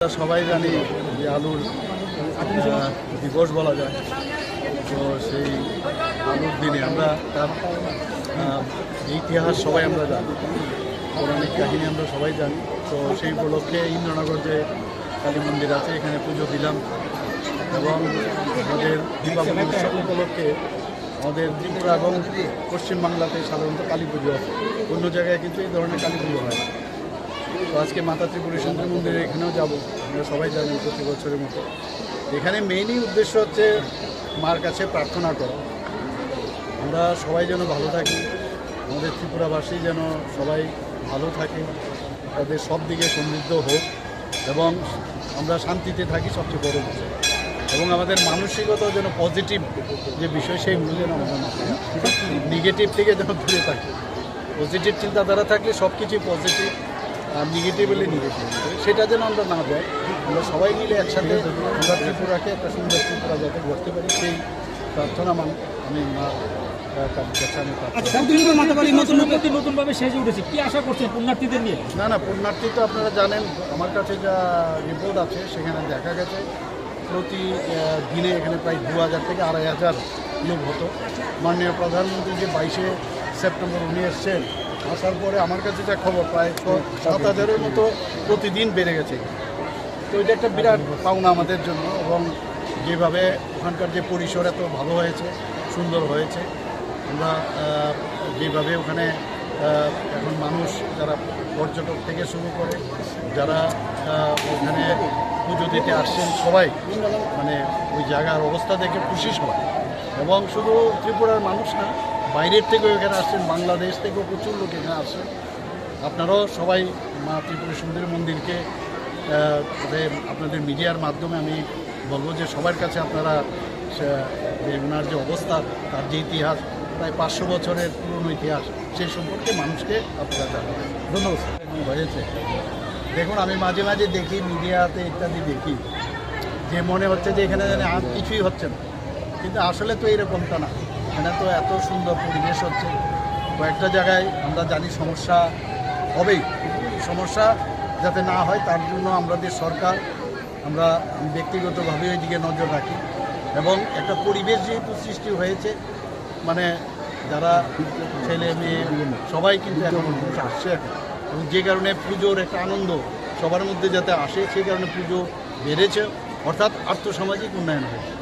আমরা সবাই জানি যে আলুর দিবস বলা যায় তো সেই আলুর দিনে আমরা তার ইতিহাস সবাই আমরা জানি, পৌরাণিক কাহিনী আমরা সবাই জানি তো সেই উপলক্ষে ইন্দ্রনগর যে কালী মন্দির আছে, এখানে পুজো দিলাম এবং আমাদের দীপাবলি উৎসব উপলক্ষে আমাদের ত্রিপুরা এবং পশ্চিমবাংলাতে সাধারণত কালী পুজো। অন্য জায়গায় কিন্তু এই ধরনের কালী পুজো হয়। তো আজকে মাতা ত্রিপুরী সুন্দর মন্দিরে এখানেও যাব। আমরা সবাই জানি প্রতি বছরের মতো। এখানে মেইনই উদ্দেশ্য হচ্ছে মার কাছে প্রার্থনা করা। আমরা সবাই যেন ভালো থাকি। আমাদের ত্রিপুরাবাসী যেন সবাই ভালো থাকে। তাদের সব দিকে সমৃদ্ধ হোক এবং আমরা শান্তিতে থাকি সবচেয়ে বড় বিষয়। এবং আমাদের মানসিকতা যেন পজিটিভ যে বিষয় সেইগুলো যেন আমাদের নেগেটিভ থেকে। যেন দূরে থাকি। পজিটিভ চিন্তাধারা থাকলে সব কিছুই পজিটিভ আর নেগেটিভ সেটা যেন আমরা না যাই আমরা সবাই মিলে একসাথে আমরা ত্রিপুরাকে একটা সুন্দর ত্রিপুরা যাতে করতে পারি সেই প্রার্থনা মান আমি মা আচ্ছা না না পুণ্যার্থী তো আপনারা জানেন আমার কাছে যা রিপোর্ট আছে সেখানে দেখা গেছে প্রতি দিনে এখানে প্রায় দু হাজার থেকে আড়াই হাজার লোক হতো। মাননীয় প্রধানমন্ত্রী যে বাইশে সেপ্টেম্বর উনি এসছেন আসার পরে আমার কাছে যা খবর, প্রায় সাত হাজারের মতো প্রতিদিন বেড়ে গেছে। তো এটা একটা বিরাট পাওনা আমাদের জন্য এবং যেভাবে ওখানকার যে পরিসর এত ভালো হয়েছে, সুন্দর হয়েছে, আমরা যেভাবে ওখানে এখন মানুষ যারা পর্যটক থেকে শুরু করে, যারা ওখানে পুজো দিতে আসছেন সবাই মানে ওই জায়গার অবস্থা দেখে খুশি সবাই। এবং শুধু ত্রিপুরার মানুষ না বাইরের থেকেও এখানে আসছেন, বাংলাদেশ থেকেও প্রচুর লোক এখানে আসছেন। আপনারাও সবাই মা ত্রিপুরা সুন্দরী মন্দিরকে আপনাদের মিডিয়ার মাধ্যমে আমি বলব যে সবার কাছে আপনারা ওনার যে অবস্থা, তার যে ইতিহাস, প্রায় পাঁচশো বছরের পুরনো ইতিহাস সেই সম্পর্কে মানুষকে আপনারা জানাবেন। ধন্যবাদ হয়েছে। দেখুন, আমি মাঝে মাঝে দেখি, মিডিয়াতে ইত্যাদি দেখি, যে মনে হচ্ছে যে এখানে যেন আর কিছুই হচ্ছে না। কিন্তু আসলে তো এরকমটা না। এখানে তো এত সুন্দর পরিবেশ হচ্ছে। কয়েকটা জায়গায় আমরা জানি সমস্যা হবেই। সমস্যা যাতে না হয়, তার জন্য আমাদের সরকার, আমরা ব্যক্তিগতভাবে ওই দিকে নজর রাখি। এবং একটা পরিবেশ যেহেতু সৃষ্টি হয়েছে মানে যারা ছেলে, মেয়ে, সবাই কিন্তু এখন আসছে এবং যে কারণে পুজোর একটা আনন্দ সবার মধ্যে যাতে আসে, সেই কারণে পুজো বেড়েছে। অর্থাৎ আর্থসামাজিক উন্নয়ন হয়েছে।